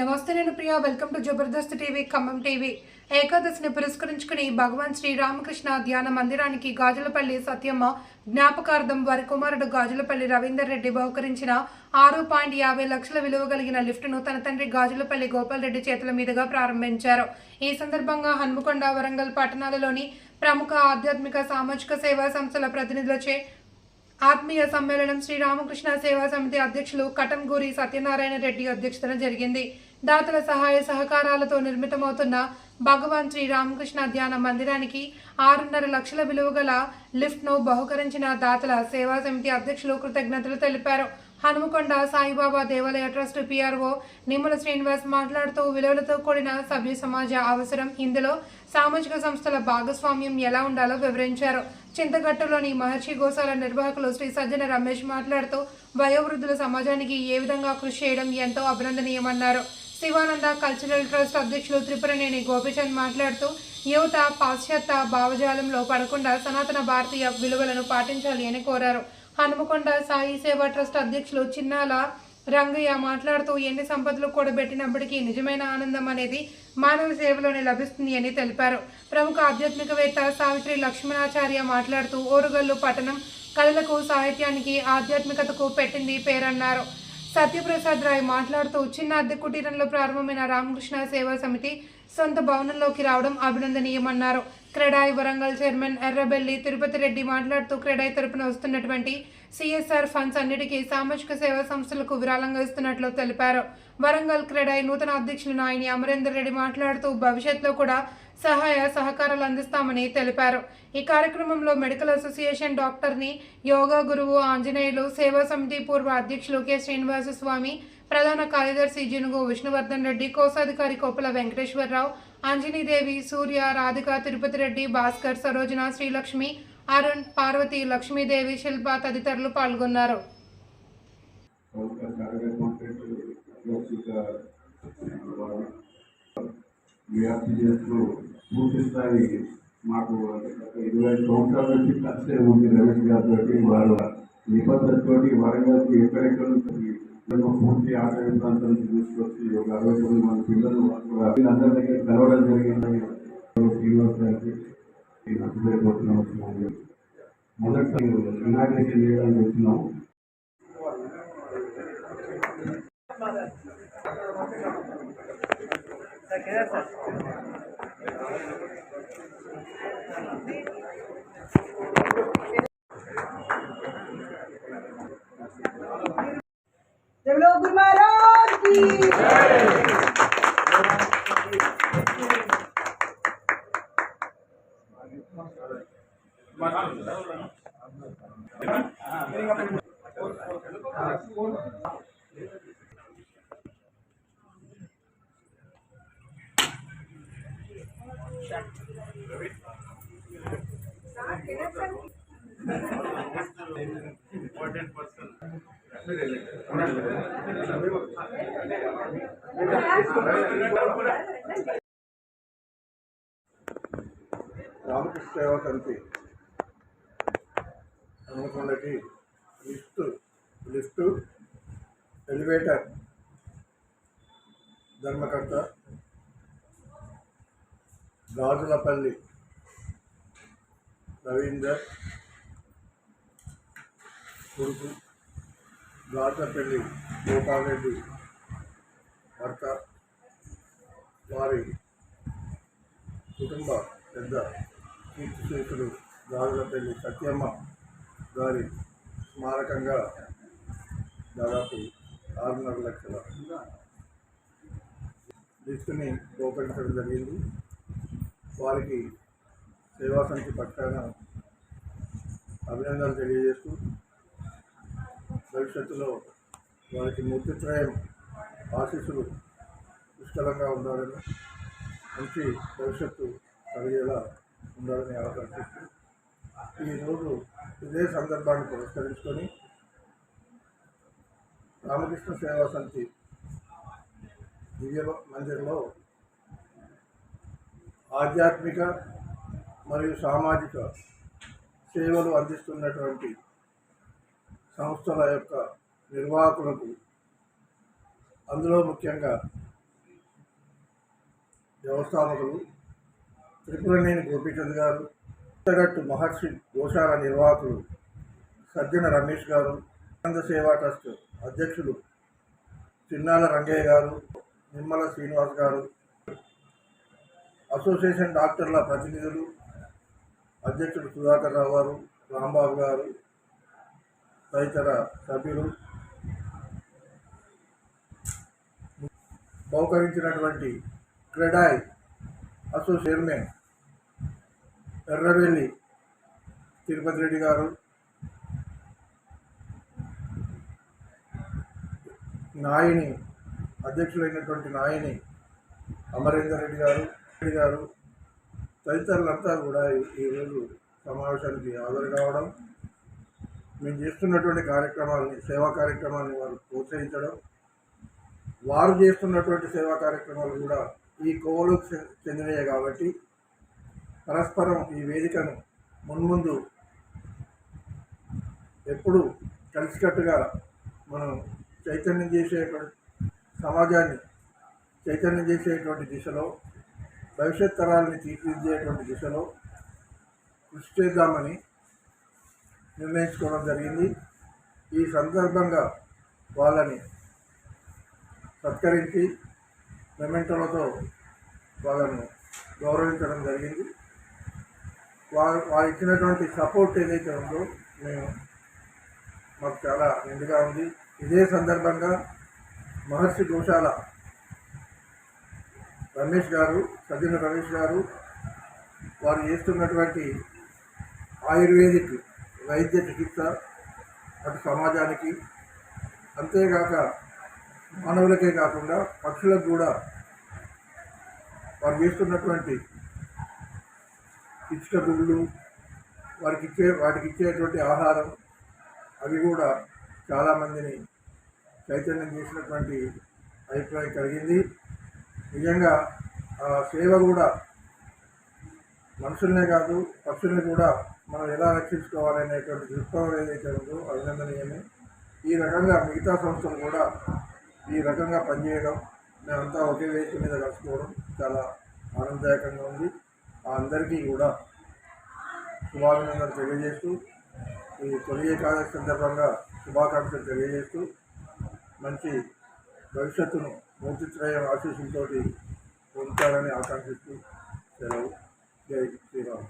నమస్తే నేను Priya. Welcome to Jabardasth TV Khammam TV. ఏకాదశిని పురస్కరించుకుని భగవాన్ శ్రీ రామకృష్ణ ధ్యాన మందిరానికి గాజులపల్లి సత్యమ్మ జ్ఞాపకార్థం వారి కుమారుడు గాజులపల్లి రవీందర్ రెడ్డి బహుకరించిన ఆరు పాయింట్ యాభై లక్షల విలువ కలిగిన లిఫ్ట్ను తన తండ్రి గాజులపల్లి గోపాల్ రెడ్డి చేతుల మీదుగా ప్రారంభించారు. ఈ సందర్భంగా హన్మకొండ వరంగల్ పట్టణాలలోని ప్రముఖ ఆధ్యాత్మిక సామాజిక సేవా సంస్థల ప్రతినిధులచే ఆత్మీయ సమ్మేళనం శ్రీ రామకృష్ణ సేవా సమితి అధ్యక్షులు కటంగూరి సత్యనారాయణ రెడ్డి అధ్యక్షతన జరిగింది. దాతల సహాయ సహకారాలతో నిర్మితమవుతున్న భగవాన్ శ్రీ రామకృష్ణ ధ్యాన మందిరానికి ఆరున్నర లక్షల విలువ గల లిఫ్ట్ను బహుకరించిన దాతల సేవా సమితి అధ్యక్షులు కృతజ్ఞతలు తెలిపారు. హనుమకొండ సాయిబాబా దేవాలయ ట్రస్ట్ పిఆర్ఓ నిమ్మల శ్రీనివాస్ మాట్లాడుతూ విలువలతో కూడిన సభ్య సమాజ అవసరం. ఇందులో సామాజిక సంస్థల భాగస్వామ్యం ఎలా ఉండాలో వివరించారు. చింతగట్టులోని మహర్షి గోశాల నిర్వాహకులు శ్రీ సజ్జన రమేష్ మాట్లాడుతూ వయోవృద్ధుల సమాజానికి ఏ విధంగా కృషి చేయడం ఎంతో అభినందనీయమన్నారు. శివానంద కల్చరల్ ట్రస్ట్ అధ్యక్షులు త్రిపురనేని గోపిచంద్ మాట్లాడుతూ యువత పాశ్చాత్య భావజాలంలో పడకుండా సనాతన భారతీయ విలువలను పాటించాలి అని కోరారు. హనుమకొండ సాయి సేవా ట్రస్ట్ అధ్యక్షులు చిన్నాల రంగయ్య మాట్లాడుతూ ఎన్ని సంపదలు కూడబెట్టినప్పటికీ నిజమైన ఆనందం అనేది మానవ సేవలోనే లభిస్తుంది అని తెలిపారు. ప్రముఖ ఆధ్యాత్మికవేత్త సావిత్రి లక్ష్మణాచార్య మాట్లాడుతూ ఓరుగల్లు పట్టణం కళలకు సాహిత్యానికి ఆధ్యాత్మికతకు పెట్టింది పేరన్నారు. సత్యప్రసాద్ రాయ్ మాట్లాడుతూ చిన్న అద్దె కుటీరంలో ప్రారంభమైన రామకృష్ణ సేవా సమితి సొంత భవనంలోకి రావడం అభినందనీయమన్నారు. క్రెడాయి వరంగల్ చైర్మన్ ఎర్రబెల్లి తిరుపతి రెడ్డి మాట్లాడుతూ క్రెడాయి తరపున వస్తున్నటువంటి సిఎస్ఆర్ ఫండ్స్ అన్నిటికీ సామాజిక సేవా సంస్థలకు విరాళంగా ఇస్తున్నట్లు తెలిపారు. వరంగల్ క్రెడాయి నూతన అధ్యక్షులు నాయని అమరేందర్ రెడ్డి మాట్లాడుతూ భవిష్యత్తులో కూడా సహాయ సహకారాలు అందిస్తామని తెలిపారు. ఈ కార్యక్రమంలో మెడికల్ అసోసియేషన్ డాక్టర్ని యోగా గురువు ఆంజనేయులు సేవా సమితి పూర్వ అధ్యక్షులు కె. శ్రీనివాస స్వామి ప్రధాన కార్యదర్శి జినుగు విష్ణువర్ధన్ రెడ్డి కోశాధికారి కోపల వెంకటేశ్వరరావు అంజనీదేవి సూర్య రాధిక తిరుపతి రెడ్డి భాస్కర్ సరోజన శ్రీలక్ష్మి అరుణ్ పార్వతి లక్ష్మీదేవి శిల్ప తదితరులు పాల్గొన్నారు. వ్యాప్తి చేస్తూ పూర్తి స్థాయి మాకు ఇరవై సంవత్సరాల నుంచి కలిసే ఉంది రమేష్ గారితో వారు నిబద్ధతతో వరంగల్కి ఎక్కడెక్కడ పూర్తి ఆరోగ్య ప్రాంతం తీసుకొచ్చి ఒక అరవై తొమ్మిది మంది పిల్లలు అందరి దగ్గర కలవడం జరిగిందని శ్రీనివాస్ గారికి ఈ నచ్చలేకపోతున్నాం మొదటి ఇనాగ్రేషన్ చేయడానికి వచ్చినాం गुरु महाराज की రామకృష్ణ సేవా సమితి హనుమకొండకి లిఫ్ట్ లిఫ్ట్ ఎలివేటర్ ధర్మకర్త గాజులపల్లి రవీందర్ కొడుకు గాజులపల్లి గోపాలరెడ్డి భర్త వారి కుటుంబ పెద్ద కీర్తిశేషుడు గాజులపల్లి సత్యమ్మ గారి స్మారకంగా దాదాపు ఆరున్నర లక్షల లిస్టుని బహుకరించడం జరిగింది. వారికి సేవా సమితి పక్షాన అభినందనలు తెలియజేస్తూ భవిష్యత్తులో వారికి మూర్తిత్రయం ఆశీస్సులు పుష్కలంగా ఉండాలని మంచి భవిష్యత్తు కలిగేలా ఉండాలని ఆకాంక్షిస్తూ ఈరోజు ఇదే సందర్భాన్ని పురస్కరించుకొని రామకృష్ణ సేవా సమితి దివ్య మందిర్లో ఆధ్యాత్మిక మరియు సామాజిక సేవలు అందిస్తున్నటువంటి సంస్థల యొక్క నిర్వాహకులకు అందులో ముఖ్యంగా వ్యవస్థాపకులు త్రిపురనేని గోపీచంద్ గారు పుట్టగట్టు మహర్షి గోశాల నిర్వాహకులు సజ్జన రమేష్ గారు ఆనంద సేవా ట్రస్ట్ అధ్యక్షులు చిన్నాల రంగయ్య గారు నిమ్మల శ్రీనివాస్ గారు అసోసియేషన్ డాక్టర్ల ప్రతినిధులు అధ్యక్షుడు సుధాకర్ రావు గారు రాంబాబు గారు తదితర సభ్యులు బహుకరించినటువంటి క్రెడాయ్ అసో చైర్మన్ ఎర్రవెల్లి తిరుపతి రెడ్డి గారు నాయని అధ్యక్షులైనటువంటి నాయని అమరేందర్ రెడ్డి గారు రెడ్డి గారు తదితరులంతా కూడా ఈ- ఈరోజు సమావేశానికి హాజరు కావడం మేము చేస్తున్నటువంటి కార్యక్రమాలని సేవా కార్యక్రమాన్ని వారు ప్రోత్సహించడం వారు చేస్తున్నటువంటి సేవా కార్యక్రమాలు కూడా ఈ కోవలకు చె- కాబట్టి పరస్పరం ఈ వేదికను మున్ముందు ఎప్పుడు కలిసికట్టుగా మనం చైతన్యం చేసేటువంటి సమాజాన్ని చైతన్యం చేసేటువంటి దిశలో భవిష్యత్ తరాలని తీర్చిదిద్దేటువంటి దిశలో కృషి చేద్దామని నిర్ణయించుకోవడం జరిగింది. ఈ సందర్భంగా వాళ్ళని సత్కరించి మెమెంటోలతో వాళ్ళను గౌరవించడం జరిగింది. వారు వారు ఇచ్చినటువంటి సపోర్ట్ ఏదైతే ఉందో మేము మాకు చాలా నిండుగా ఉంది. ఇదే సందర్భంగా మహర్షి గోశాల రమేష్ గారు సజ్జన రమేష్ గారు వారు చేస్తున్నటువంటి ఆయుర్వేదిక్ వైద్య చికిత్స అటు సమాజానికి. అంతేగాక మానవులకే కాకుండా పక్షులకు కూడా వారు చేస్తున్నటువంటి ఇసుక గుళ్ళు వారికి ఇచ్చే వాటికి ఇచ్చేటువంటి ఆహారం అవి కూడా చాలామందిని చైతన్యం చేసినటువంటి అభిప్రాయం కలిగింది. నిజంగా ఆ సేవ కూడా మనుషులనే కాదు పక్షుల్ని కూడా మనం ఎలా రక్షించుకోవాలనేటువంటి దృక్పథం ఏదైతే ఉందో అభినందనీయమే. ఈ రకంగా మిగతా సంస్థలు కూడా ఈ రకంగా పనిచేయడం మేమంతా ఒకే వేదిక మీద కలుసుకోవడం చాలా ఆనందదాయకంగా ఉంది. ఆ అందరికీ కూడా శుభాభినందనలు తెలియజేస్తూ ఈ తొలి ఏకాదశి సందర్భంగా శుభాకాంక్షలు తెలియజేస్తూ మంచి భవిష్యత్తును మూర్తిత్రయం ఆశీస్సులతోటి పొందుతారని ఆకాంక్షిస్తూ సెలవు. జై శ్రీరామ్.